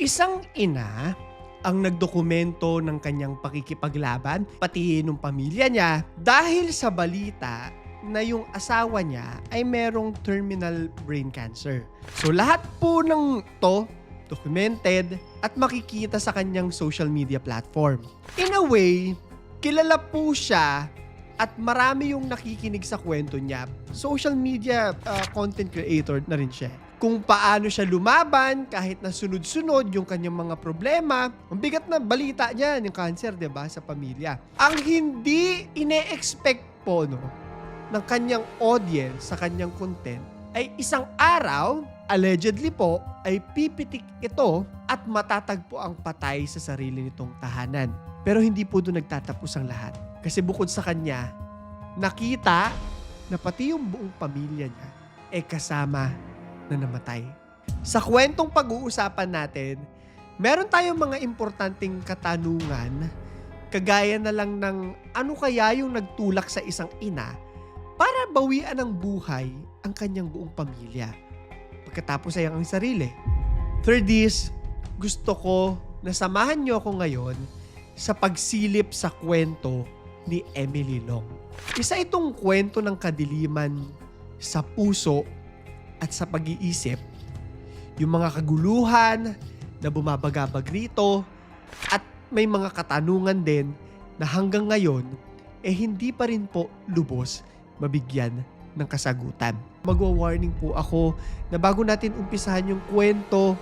Isang ina ang nagdokumento ng kanyang pakikipaglaban, pati ng pamilya niya, dahil sa balita na yung asawa niya ay merong terminal brain cancer. So lahat po ng to documented at makikita sa kanyang social media platform. In a way, kilala po siya at marami yung nakikinig sa kwento niya. Social media uh, content creator na rin siya. Kung paano siya lumaban kahit na sunod-sunod yung kanyang mga problema. Ang bigat na balita niya, yung cancer, 'di ba, sa pamilya. Ang hindi ine-expect po no ng kanyang audience sa kanyang content ay isang araw, allegedly po, ay pipitik ito at matatagpo ang patay sa sarili nitong tahanan. Pero hindi po doon nagtatapos ang lahat. Kasi bukod sa kanya, nakita na pati yung buong pamilya niya ay kasama na namatay. Sa kwentong pag-uusapan natin, meron tayong mga importanteng katanungan kagaya na lang ng ano kaya yung nagtulak sa isang ina para bawian ng buhay ang kanyang buong pamilya. Pagkatapos ay ang sarili. Third is, gusto ko na samahan niyo ako ngayon sa pagsilip sa kwento ni Emily Long. Isa itong kwento ng kadiliman sa puso at sa pag-iisip. Yung mga kaguluhan na bumabagabag rito at may mga katanungan din na hanggang ngayon eh hindi pa rin po lubos mabigyan ng kasagutan. Magwa-warning po ako na bago natin umpisahan yung kwento,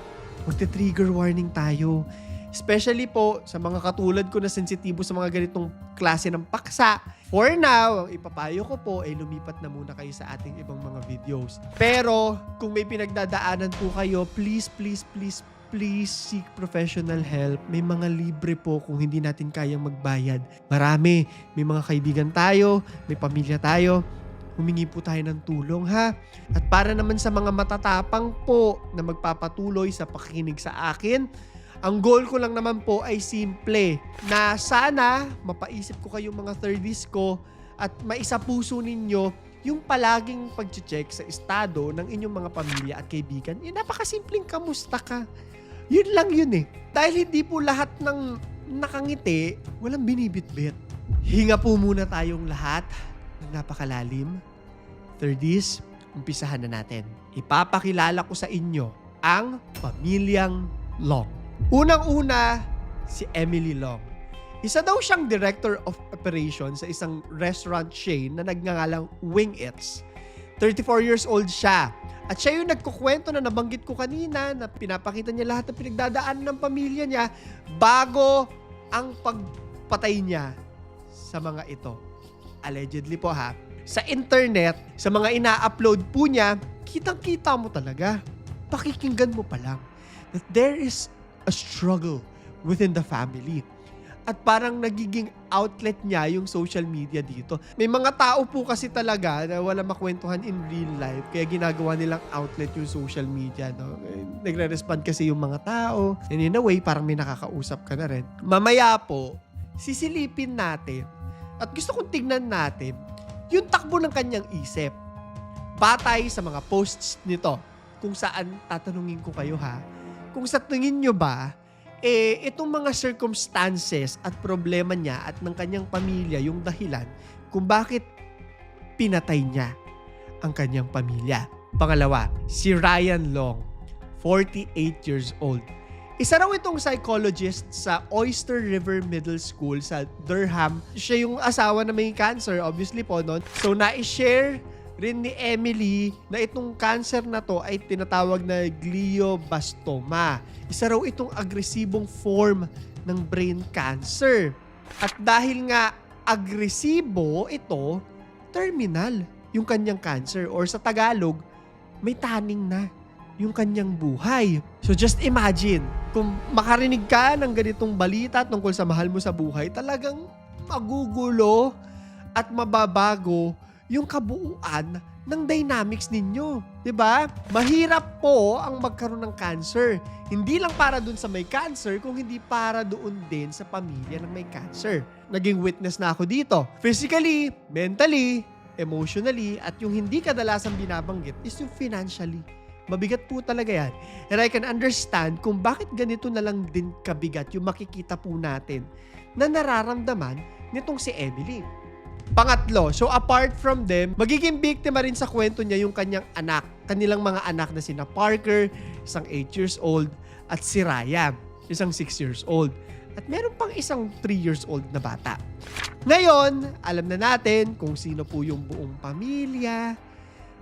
magte-trigger warning tayo. Especially po sa mga katulad ko na sensitibo sa mga ganitong klase ng paksa. For now, ang ipapayo ko po ay lumipat na muna kayo sa ating ibang mga videos. Pero kung may pinagdadaanan po kayo, please, please, please, please seek professional help. May mga libre po kung hindi natin kayang magbayad. Marami. May mga kaibigan tayo, may pamilya tayo. Humingi po tayo ng tulong ha. At para naman sa mga matatapang po na magpapatuloy sa pakikinig sa akin, ang goal ko lang naman po ay simple na sana mapaisip ko kayong mga 30s ko at maisa puso ninyo yung palaging pag-check sa estado ng inyong mga pamilya at kaibigan. Eh, napakasimpleng kamusta ka. Yun lang yun eh. Dahil hindi po lahat ng nakangiti, walang binibitbit. Hinga po muna tayong lahat napakalalim. 30s, umpisahan na natin. Ipapakilala ko sa inyo ang pamilyang Long. Unang-una, si Emily Long. Isa daw siyang director of operations sa isang restaurant chain na nagngangalang Wing It's. 34 years old siya. At siya yung nagkukwento na nabanggit ko kanina na pinapakita niya lahat ng pinagdadaanan ng pamilya niya bago ang pagpatay niya sa mga ito. Allegedly po ha. Sa internet, sa mga ina-upload po niya, kitang-kita mo talaga. Pakikinggan mo pa lang that there is a struggle within the family. At parang nagiging outlet niya yung social media dito. May mga tao po kasi talaga na wala makwentuhan in real life. Kaya ginagawa nilang outlet yung social media. No? Eh, Nagre-respond kasi yung mga tao. And in a way, parang may nakakausap ka na rin. Mamaya po, sisilipin natin at gusto kong tignan natin yung takbo ng kanyang isip. Batay sa mga posts nito. Kung saan tatanungin ko kayo ha. Kung sa tingin nyo ba, eh, itong mga circumstances at problema niya at ng kanyang pamilya yung dahilan kung bakit pinatay niya ang kanyang pamilya. Pangalawa, si Ryan Long, 48 years old. Isa raw itong psychologist sa Oyster River Middle School sa Durham. Siya yung asawa na may cancer, obviously po, no? So, na-share rin ni Emily na itong cancer na to ay tinatawag na glioblastoma. Isa raw itong agresibong form ng brain cancer. At dahil nga agresibo ito, terminal yung kanyang cancer or sa Tagalog, may taning na yung kanyang buhay. So just imagine, kung makarinig ka ng ganitong balita tungkol sa mahal mo sa buhay, talagang magugulo at mababago yung kabuuan ng dynamics ninyo. ba? Mahirap po ang magkaroon ng cancer. Hindi lang para dun sa may cancer, kung hindi para doon din sa pamilya ng may cancer. Naging witness na ako dito. Physically, mentally, emotionally, at yung hindi kadalasan binabanggit is yung financially. Mabigat po talaga yan. And I can understand kung bakit ganito na lang din kabigat yung makikita po natin na nararamdaman nitong si Emily. Pangatlo, so apart from them, magiging biktima rin sa kwento niya yung kanyang anak. Kanilang mga anak na sina Parker, isang 8 years old, at si Raya, isang 6 years old. At meron pang isang 3 years old na bata. Ngayon, alam na natin kung sino po yung buong pamilya.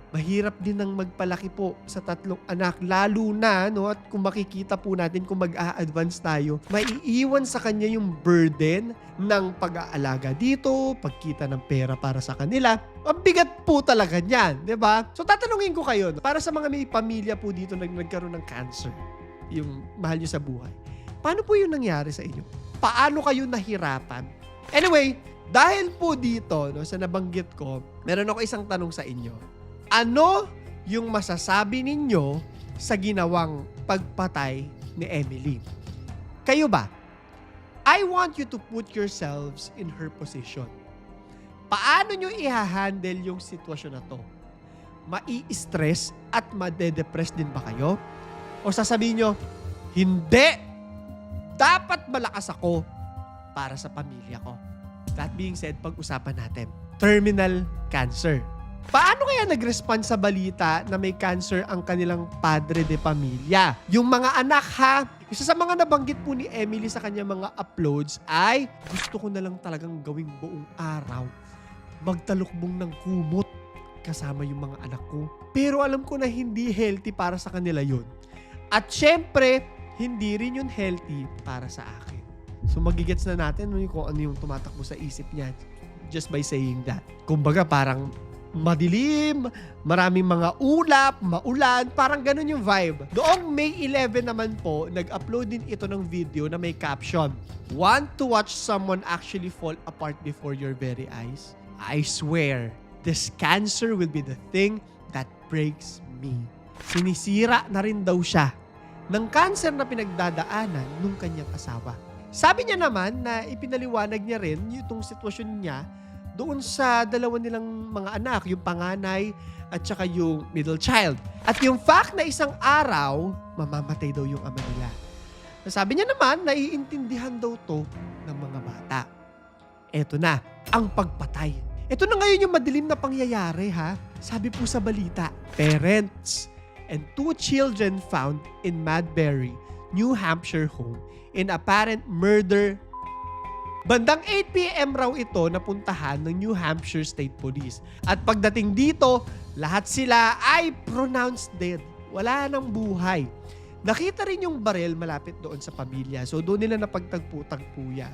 Mahirap din ang magpalaki po sa tatlong anak. Lalo na, no, at kung makikita po natin kung mag-a-advance tayo, maiiwan sa kanya yung burden ng pag-aalaga dito, pagkita ng pera para sa kanila. Ang bigat po talaga niyan, di ba? So tatanungin ko kayo, para sa mga may pamilya po dito na nagkaroon ng cancer, yung mahal nyo sa buhay, paano po yung nangyari sa inyo? Paano kayo nahirapan? Anyway, dahil po dito, no, sa nabanggit ko, meron ako isang tanong sa inyo. Ano yung masasabi ninyo sa ginawang pagpatay ni Emily? Kayo ba? I want you to put yourselves in her position. Paano nyo i-handle yung sitwasyon na to? Mai-stress at madedepress din ba kayo? O sasabihin nyo, hindi! Dapat malakas ako para sa pamilya ko. That being said, pag-usapan natin. Terminal cancer. Paano kaya nag-respond sa balita na may cancer ang kanilang padre de pamilya? Yung mga anak ha, isa sa mga nabanggit po ni Emily sa kanyang mga uploads ay gusto ko na lang talagang gawing buong araw magtalukbong ng kumot kasama yung mga anak ko. Pero alam ko na hindi healthy para sa kanila yun. At syempre, hindi rin yun healthy para sa akin. So magigets na natin kung ano yung tumatakbo sa isip niya just by saying that. Kumbaga parang madilim, maraming mga ulap, maulan, parang ganun yung vibe. Noong May 11 naman po, nag-upload din ito ng video na may caption, Want to watch someone actually fall apart before your very eyes? I swear, this cancer will be the thing that breaks me. Sinisira na rin daw siya ng cancer na pinagdadaanan nung kanyang asawa. Sabi niya naman na ipinaliwanag niya rin yung sitwasyon niya doon sa dalawa nilang mga anak, yung panganay at saka yung middle child. At yung fact na isang araw, mamamatay daw yung ama nila. Sabi niya naman, naiintindihan daw to ng mga bata. Eto na, ang pagpatay. Ito na ngayon yung madilim na pangyayari ha. Sabi po sa balita, parents and two children found in Madbury, New Hampshire home in apparent murder Bandang 8pm raw ito napuntahan ng New Hampshire State Police. At pagdating dito, lahat sila ay pronounced dead. Wala nang buhay. Nakita rin yung barel malapit doon sa pamilya. So doon nila napagtagpo-tagpo yan.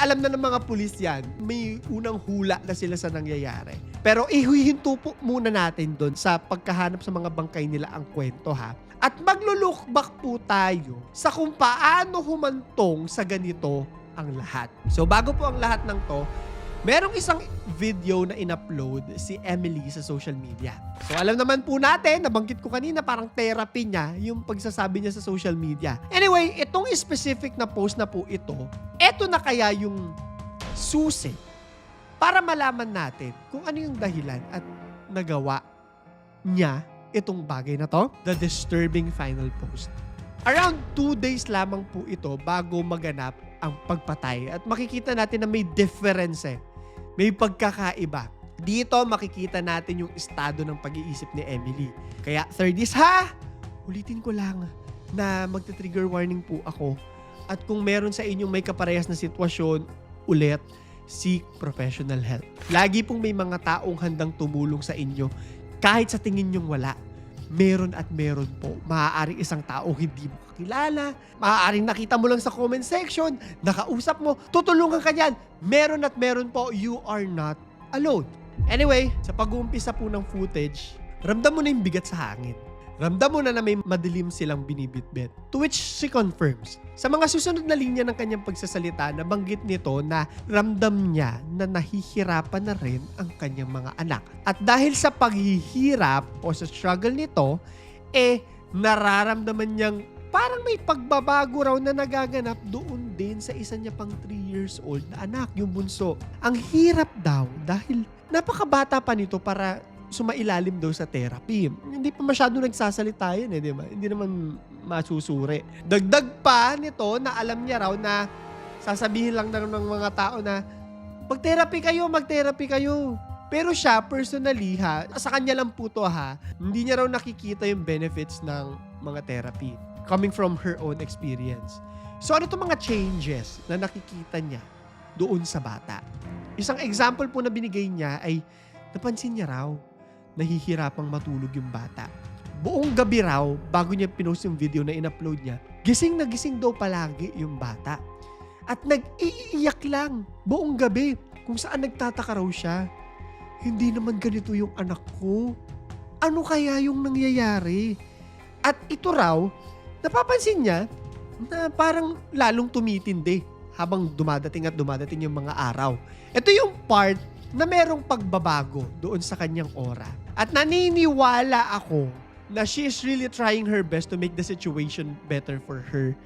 Alam na ng mga pulis yan, may unang hula na sila sa nangyayari. Pero ihuhinto po muna natin doon sa pagkahanap sa mga bangkay nila ang kwento ha. At maglo-look back po tayo sa kung paano humantong sa ganito ang lahat. So bago po ang lahat ng to, merong isang video na in-upload si Emily sa social media. So alam naman po natin, nabanggit ko kanina, parang therapy niya yung pagsasabi niya sa social media. Anyway, itong specific na post na po ito, eto na kaya yung susi para malaman natin kung ano yung dahilan at nagawa niya itong bagay na to, the disturbing final post. Around two days lamang po ito bago maganap ang pagpatay. At makikita natin na may difference eh. May pagkakaiba. Dito makikita natin yung estado ng pag-iisip ni Emily. Kaya 30s ha! Ulitin ko lang na magta-trigger warning po ako. At kung meron sa inyong may kaparehas na sitwasyon, ulit, seek professional help. Lagi pong may mga taong handang tumulong sa inyo kahit sa tingin nyong wala meron at meron po. Maaaring isang tao hindi mo kakilala, maaaring nakita mo lang sa comment section, nakausap mo, tutulungan ka niyan. Meron at meron po, you are not alone. Anyway, sa pag-uumpisa po ng footage, ramdam mo na yung bigat sa hangin. Ramdam mo na na may madilim silang binibitbit. To which she confirms. Sa mga susunod na linya ng kanyang pagsasalita, nabanggit nito na ramdam niya na nahihirapan na rin ang kanyang mga anak. At dahil sa paghihirap o sa struggle nito, eh nararamdaman niyang parang may pagbabago raw na nagaganap doon din sa isa niya pang 3 years old na anak, yung bunso. Ang hirap daw dahil napakabata pa nito para sumailalim daw sa therapy. Hindi pa masyado nagsasalita yun eh, di ba? Hindi naman masusuri. Dagdag pa nito na alam niya raw na sasabihin lang ng, ng mga tao na mag-therapy kayo, mag-therapy kayo. Pero siya, personally ha, sa kanya lang po to ha, hindi niya raw nakikita yung benefits ng mga therapy coming from her own experience. So ano to mga changes na nakikita niya doon sa bata? Isang example po na binigay niya ay napansin niya raw nahihirapang matulog yung bata. Buong gabi raw, bago niya pinost yung video na in-upload niya, gising na gising daw palagi yung bata. At nag-iiyak lang buong gabi kung saan nagtataka raw siya. Hindi naman ganito yung anak ko. Ano kaya yung nangyayari? At ito raw, napapansin niya na parang lalong tumitindi habang dumadating at dumadating yung mga araw. Ito yung part na merong pagbabago doon sa kanyang aura. At naniniwala ako na she is really trying her best to make the situation better for her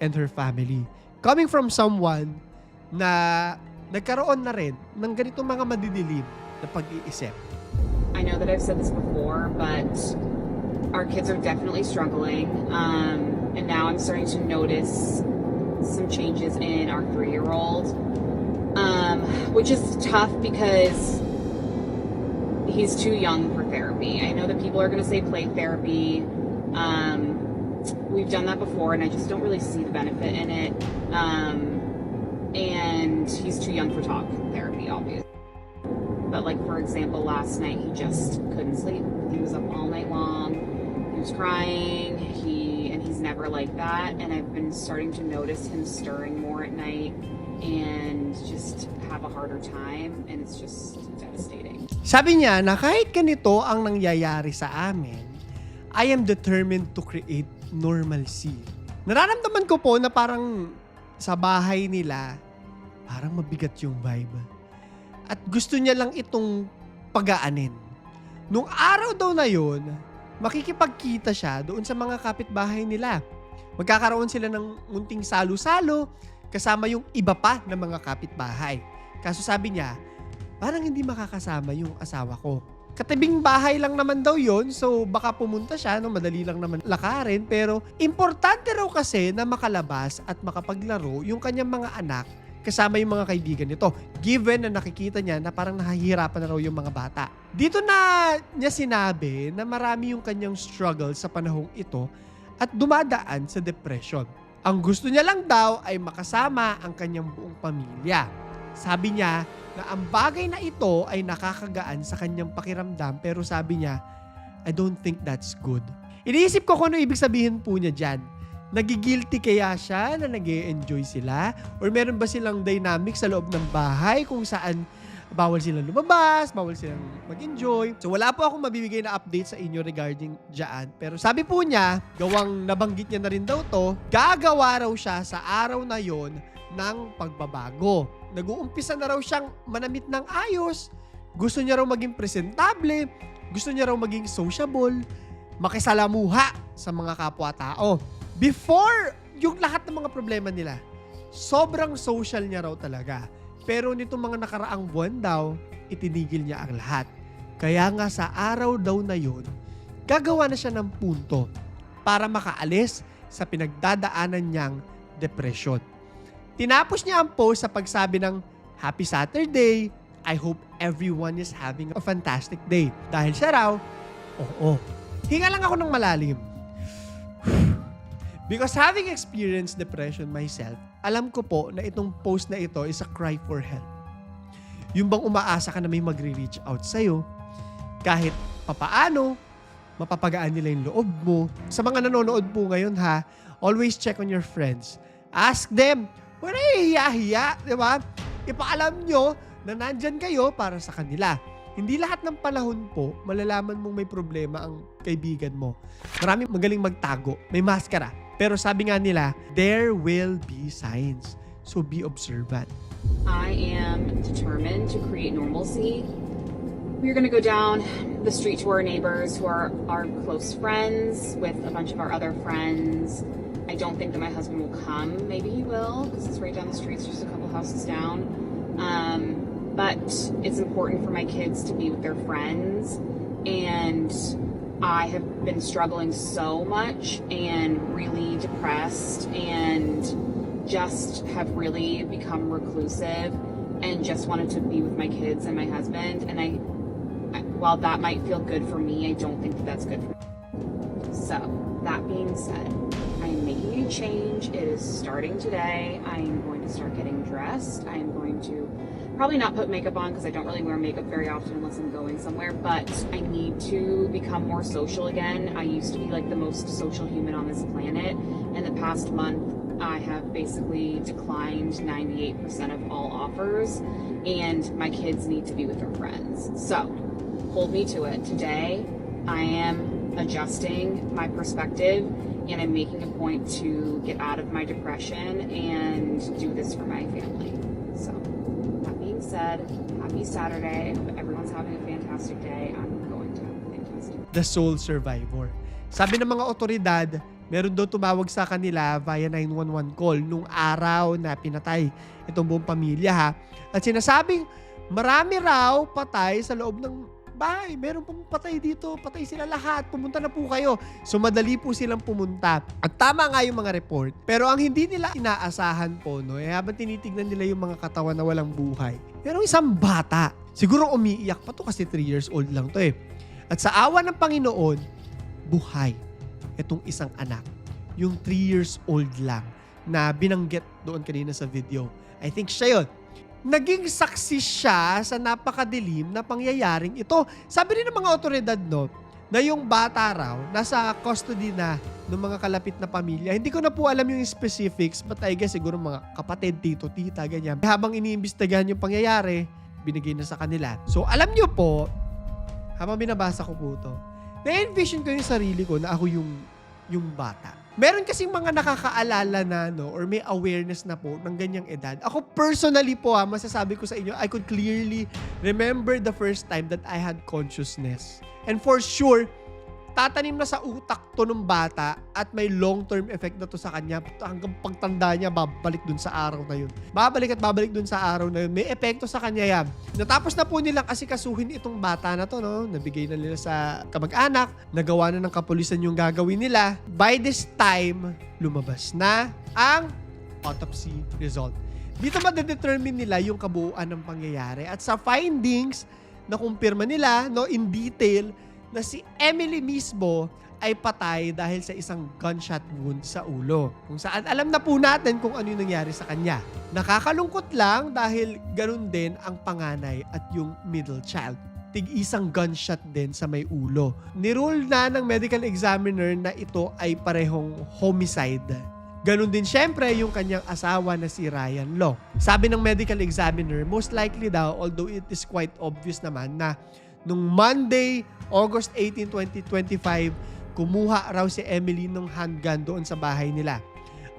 and her family. Coming from someone na nagkaroon na rin ng ganitong mga madidilim na pag-iisip. I know that I've said this before, but our kids are definitely struggling. Um, and now I'm starting to notice some changes in our three year old, um, which is tough because he's too young for therapy. I know that people are going to say play therapy. Um, we've done that before, and I just don't really see the benefit in it. Um, and he's too young for talk therapy, obviously. But like for example, last night he just couldn't sleep. He was up all night long. He was crying. He and he's never like that. And I've been starting to notice him stirring more at night and just have a harder time. And it's just devastating. Sabi niya na kahit ganito ang nangyayari sa amin, I am determined to create normalcy. Nararamdaman ko po na parang sa bahay nila, parang mabigat yung vibe. At gusto niya lang itong pagaanin. Nung araw daw na yun, makikipagkita siya doon sa mga kapitbahay nila. Magkakaroon sila ng munting salo-salo kasama yung iba pa ng mga kapitbahay. Kaso sabi niya, parang hindi makakasama yung asawa ko. Katibing bahay lang naman daw yon so baka pumunta siya, no, madali lang naman lakarin. Pero importante raw kasi na makalabas at makapaglaro yung kanyang mga anak kasama yung mga kaibigan nito. Given na nakikita niya na parang nahihirapan na raw yung mga bata. Dito na niya sinabi na marami yung kanyang struggle sa panahong ito at dumadaan sa depression. Ang gusto niya lang daw ay makasama ang kanyang buong pamilya. Sabi niya na ang bagay na ito ay nakakagaan sa kanyang pakiramdam pero sabi niya, I don't think that's good. Iniisip ko kung ano ibig sabihin po niya dyan. Nagigilty kaya siya na nag enjoy sila? Or meron ba silang dynamic sa loob ng bahay kung saan bawal silang lumabas, bawal silang mag-enjoy. So wala po akong mabibigay na update sa inyo regarding dyan. Pero sabi po niya, gawang nabanggit niya na rin daw to, gagawa raw siya sa araw na yon ng pagbabago. Nag-uumpisa na raw siyang manamit ng ayos, gusto niya raw maging presentable, gusto niya raw maging sociable, makisalamuha sa mga kapwa-tao. Before yung lahat ng mga problema nila, sobrang social niya raw talaga. Pero nitong mga nakaraang buwan daw, itinigil niya ang lahat. Kaya nga sa araw daw na yun, gagawa na siya ng punto para makaalis sa pinagdadaanan niyang depresyon. Tinapos niya ang post sa pagsabi ng Happy Saturday, I hope everyone is having a fantastic day. Dahil siya raw, oo. Hinga lang ako ng malalim. Because having experienced depression myself, alam ko po na itong post na ito is a cry for help. Yung bang umaasa ka na may magre-reach out sa'yo, kahit papaano, mapapagaan nila yung loob mo. Sa mga nanonood po ngayon ha, always check on your friends. Ask them, wala hiya-hiya, di ba? Ipaalam nyo na nandyan kayo para sa kanila. Hindi lahat ng panahon po, malalaman mong may problema ang kaibigan mo. Marami magaling magtago, may maskara. Pero sabi nga nila, there will be signs. So be observant. I am determined to create normalcy. We're going to go down the street to our neighbors who are our close friends with a bunch of our other friends. I don't think that my husband will come. Maybe he will because it's right down the street. It's just a couple houses down. Um, but it's important for my kids to be with their friends and I have been struggling so much and really depressed and just have really become reclusive and just wanted to be with my kids and my husband. And I, while that might feel good for me, I don't think that that's good for so, that being said, I am making a change. It is starting today. I am going to start getting dressed. I am going to probably not put makeup on because I don't really wear makeup very often unless I'm going somewhere, but I need to become more social again. I used to be like the most social human on this planet. In the past month, I have basically declined 98% of all offers, and my kids need to be with their friends. So, hold me to it. Today, I am adjusting my perspective and I'm making a point to get out of my depression and do this for my family. So, that being said, happy Saturday. Hope everyone's having a fantastic day. I'm going to have a fantastic the sole survivor. Sabi ng mga otoridad, meron daw tumawag sa kanila via 911 call nung araw na pinatay itong buong pamilya ha. At sinasabing marami raw patay sa loob ng bahay. Meron pong patay dito. Patay sila lahat. Pumunta na po kayo. So madali po silang pumunta. At tama nga yung mga report. Pero ang hindi nila inaasahan po, no, eh, habang tinitignan nila yung mga katawan na walang buhay, merong isang bata. Siguro umiiyak pa to kasi 3 years old lang to eh. At sa awa ng Panginoon, buhay itong isang anak. Yung 3 years old lang na binanggit doon kanina sa video. I think siya yun. Naging saksi siya sa napakadilim na pangyayaring ito. Sabi rin ng mga otoridad no, na yung bata raw nasa custody na ng mga kalapit na pamilya. Hindi ko na po alam yung specifics but I guess siguro mga kapatid, tito, tita, ganyan. Habang iniimbestigahan yung pangyayari, binigay na sa kanila. So alam nyo po, habang binabasa ko po to, na-envision ko yung sarili ko na ako yung yung bata. Meron kasing mga nakakaalala na no or may awareness na po ng ganyang edad. Ako personally po ha, masasabi ko sa inyo, I could clearly remember the first time that I had consciousness. And for sure, tatanim na sa utak to ng bata at may long-term effect na to sa kanya hanggang pagtanda niya babalik dun sa araw na yun. Babalik at babalik dun sa araw na yun. May epekto sa kanya yan. Natapos na po nilang asikasuhin itong bata na to, no? Nabigay na nila sa kamag-anak, nagawa na ng kapulisan yung gagawin nila. By this time, lumabas na ang autopsy result. Dito ma-determine nila yung kabuuan ng pangyayari at sa findings na kumpirma nila no in detail na si Emily mismo ay patay dahil sa isang gunshot wound sa ulo. Kung saan alam na po natin kung ano yung nangyari sa kanya. Nakakalungkot lang dahil ganun din ang panganay at yung middle child. Tig isang gunshot din sa may ulo. Nirule na ng medical examiner na ito ay parehong homicide. Ganon din syempre yung kanyang asawa na si Ryan Law. Sabi ng medical examiner, most likely daw, although it is quite obvious naman na nung Monday, August 18, 2025, kumuha raw si Emily ng handgun doon sa bahay nila.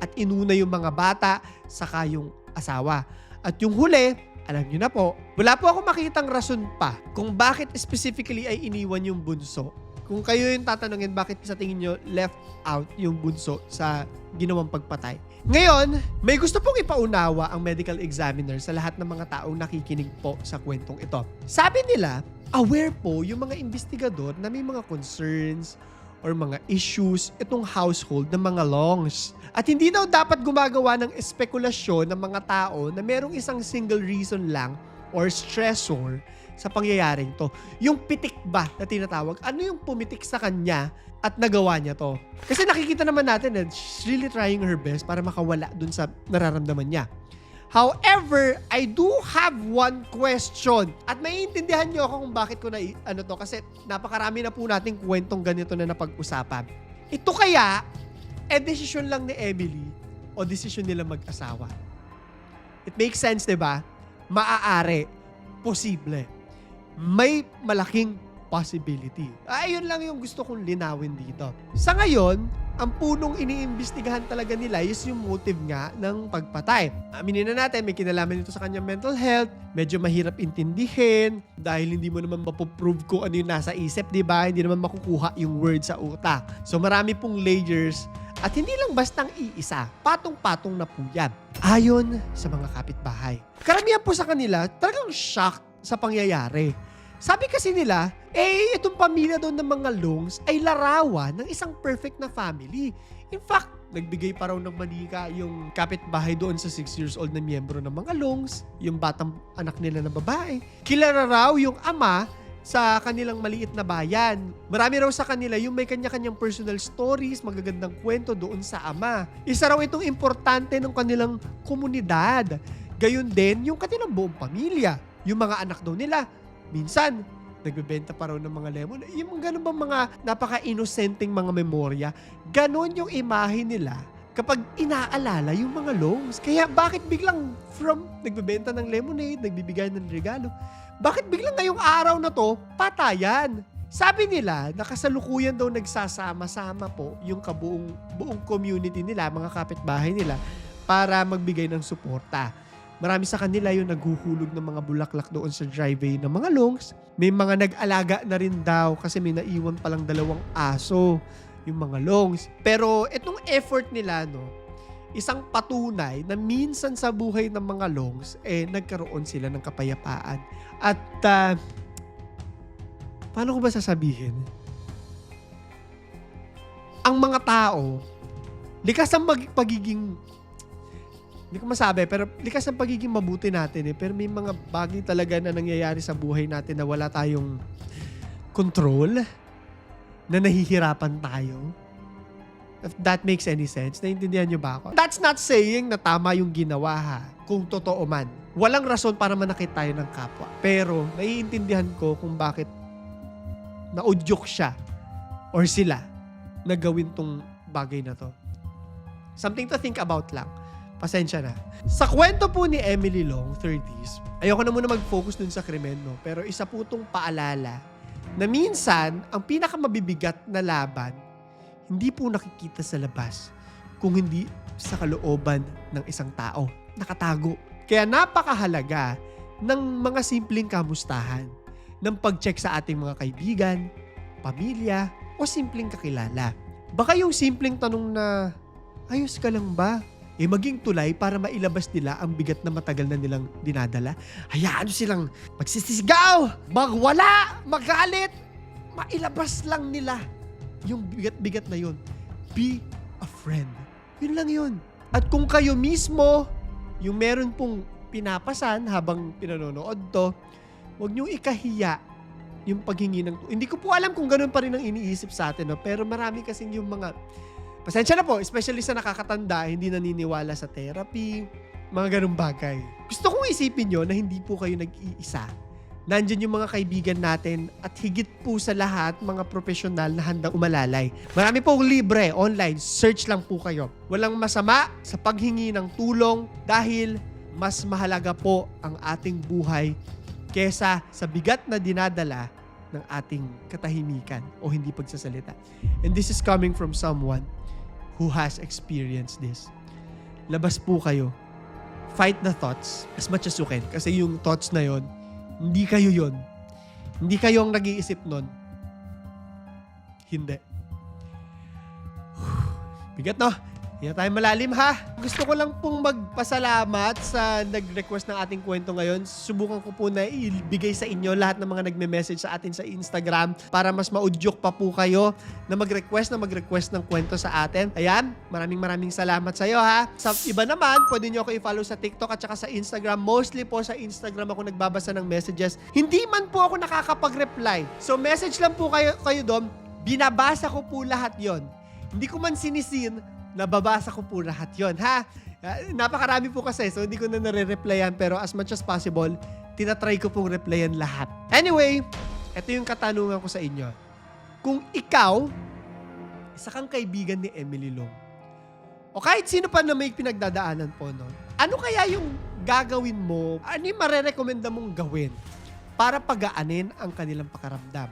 At inuna yung mga bata, saka yung asawa. At yung huli, alam nyo na po, wala po ako makitang rason pa kung bakit specifically ay iniwan yung bunso. Kung kayo yung tatanungin bakit sa tingin nyo left out yung bunso sa ginawang pagpatay. Ngayon, may gusto pong ipaunawa ang medical examiner sa lahat ng mga taong nakikinig po sa kwentong ito. Sabi nila, aware po yung mga investigador na may mga concerns or mga issues itong household ng mga longs. At hindi daw dapat gumagawa ng espekulasyon ng mga tao na merong isang single reason lang or stressor sa pangyayaring to. Yung pitik ba na tinatawag, ano yung pumitik sa kanya at nagawa niya to? Kasi nakikita naman natin na she's really trying her best para makawala dun sa nararamdaman niya. However, I do have one question. At maiintindihan niyo ako kung bakit ko na ano to kasi napakarami na po nating kwentong ganito na napag-usapan. Ito kaya eh desisyon lang ni Emily o desisyon nila mag-asawa. It makes sense, 'di ba? Maaari, posible. May malaking possibility. Ayun lang yung gusto kong linawin dito. Sa ngayon, ang punong iniimbestigahan talaga nila is yung motive nga ng pagpatay. Aminin na natin, may kinalaman ito sa kanyang mental health, medyo mahirap intindihin, dahil hindi mo naman mapoprove kung ano yung nasa isip, di ba? Hindi naman makukuha yung word sa utak. So marami pong layers at hindi lang bastang iisa, patong-patong na po yan. Ayon sa mga kapitbahay. Karamihan po sa kanila, talagang shocked sa pangyayari. Sabi kasi nila, eh, itong pamilya daw ng mga Longs ay larawan ng isang perfect na family. In fact, nagbigay pa raw ng manika yung kapitbahay doon sa 6 years old na miyembro ng mga Longs, yung batang anak nila na babae. Kilala raw yung ama sa kanilang maliit na bayan. Marami raw sa kanila yung may kanya-kanyang personal stories, magagandang kwento doon sa ama. Isa raw itong importante ng kanilang komunidad. Gayon din yung kanilang buong pamilya. Yung mga anak daw nila, minsan, nagbebenta pa raw ng mga lemon. Yung ganun bang mga napaka-innocenteng mga memorya, ganon yung imahe nila kapag inaalala yung mga longs. Kaya bakit biglang from nagbebenta ng lemonade, nagbibigay ng regalo, bakit biglang ngayong araw na to, patayan? Sabi nila, nakasalukuyan daw nagsasama-sama po yung kabuong buong community nila, mga kapitbahay nila, para magbigay ng suporta. Marami sa kanila yung naghuhulog ng mga bulaklak doon sa driveway ng mga longs. May mga nag-alaga na rin daw kasi may naiwan palang dalawang aso yung mga longs. Pero itong effort nila, no, isang patunay na minsan sa buhay ng mga longs, eh, nagkaroon sila ng kapayapaan. At, ah, paano ko ba sasabihin? Ang mga tao, likas ang mag- pagiging, hindi ko masabi, pero likas ang pagiging mabuti natin eh. Pero may mga bagay talaga na nangyayari sa buhay natin na wala tayong control, na nahihirapan tayo. If that makes any sense, naiintindihan nyo ba ako? That's not saying na tama yung ginawa ha, kung totoo man. Walang rason para manakit tayo ng kapwa. Pero naiintindihan ko kung bakit naudyok siya or sila na gawin tong bagay na to. Something to think about lang. Pasensya na. Sa kwento po ni Emily Long, 30s, ayoko na muna mag-focus dun sa krimen, no? Pero isa po tong paalala na minsan, ang pinakamabibigat na laban, hindi po nakikita sa labas, kung hindi sa kalooban ng isang tao. Nakatago. Kaya napakahalaga ng mga simpleng kamustahan, ng pag-check sa ating mga kaibigan, pamilya, o simpleng kakilala. Baka yung simpleng tanong na, ayos ka lang ba? Eh maging tulay para mailabas nila ang bigat na matagal na nilang dinadala. Hayaan nyo silang magsisisigaw, magwala, magalit. Mailabas lang nila yung bigat-bigat na yun. Be a friend. Yun lang yun. At kung kayo mismo, yung meron pong pinapasan habang pinanonood to, huwag niyong ikahiya yung paghingi ng... Hindi ko po alam kung ganun pa rin ang iniisip sa atin, no? pero marami kasing yung mga... Pasensya na po, especially sa nakakatanda, hindi naniniwala sa therapy, mga ganung bagay. Gusto kong isipin nyo na hindi po kayo nag-iisa. Nandyan yung mga kaibigan natin at higit po sa lahat, mga profesional na handang umalalay. Marami pong libre, online. Search lang po kayo. Walang masama sa paghingi ng tulong dahil mas mahalaga po ang ating buhay kesa sa bigat na dinadala ng ating katahimikan o hindi pagsasalita. And this is coming from someone who has experienced this. Labas po kayo. Fight the thoughts as much as you can. Kasi yung thoughts na yon, hindi kayo yon. Hindi kayo ang nag-iisip nun. Hindi. Bigat no? Hindi tayo malalim ha. Gusto ko lang pong magpasalamat sa nag-request ng ating kwento ngayon. Subukan ko po na ibigay sa inyo lahat ng mga nagme-message sa atin sa Instagram para mas maudyok pa po kayo na mag-request na mag-request ng kwento sa atin. Ayan, maraming maraming salamat sa iyo ha. Sa iba naman, pwede nyo ako i-follow sa TikTok at saka sa Instagram. Mostly po sa Instagram ako nagbabasa ng messages. Hindi man po ako nakakapag-reply. So message lang po kayo, kayo doon. Binabasa ko po lahat yon. Hindi ko man sinisin, nababasa ko po lahat yon ha? Uh, napakarami po kasi, so hindi ko na nare-replyan, pero as much as possible, tinatry ko pong replyan lahat. Anyway, ito yung katanungan ko sa inyo. Kung ikaw, isa kang kaibigan ni Emily Long, o kahit sino pa na may pinagdadaanan po, no? Ano kaya yung gagawin mo? Ano yung marerekomenda mong gawin para pagaanin ang kanilang pakaramdam?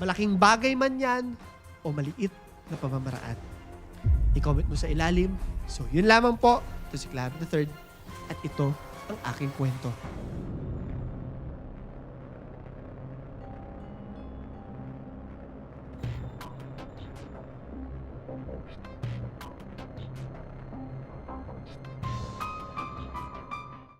Malaking bagay man yan o maliit na pamamaraan. I-comment mo sa ilalim. So, yun lamang po. Ito si Clavin the. At ito ang aking kwento.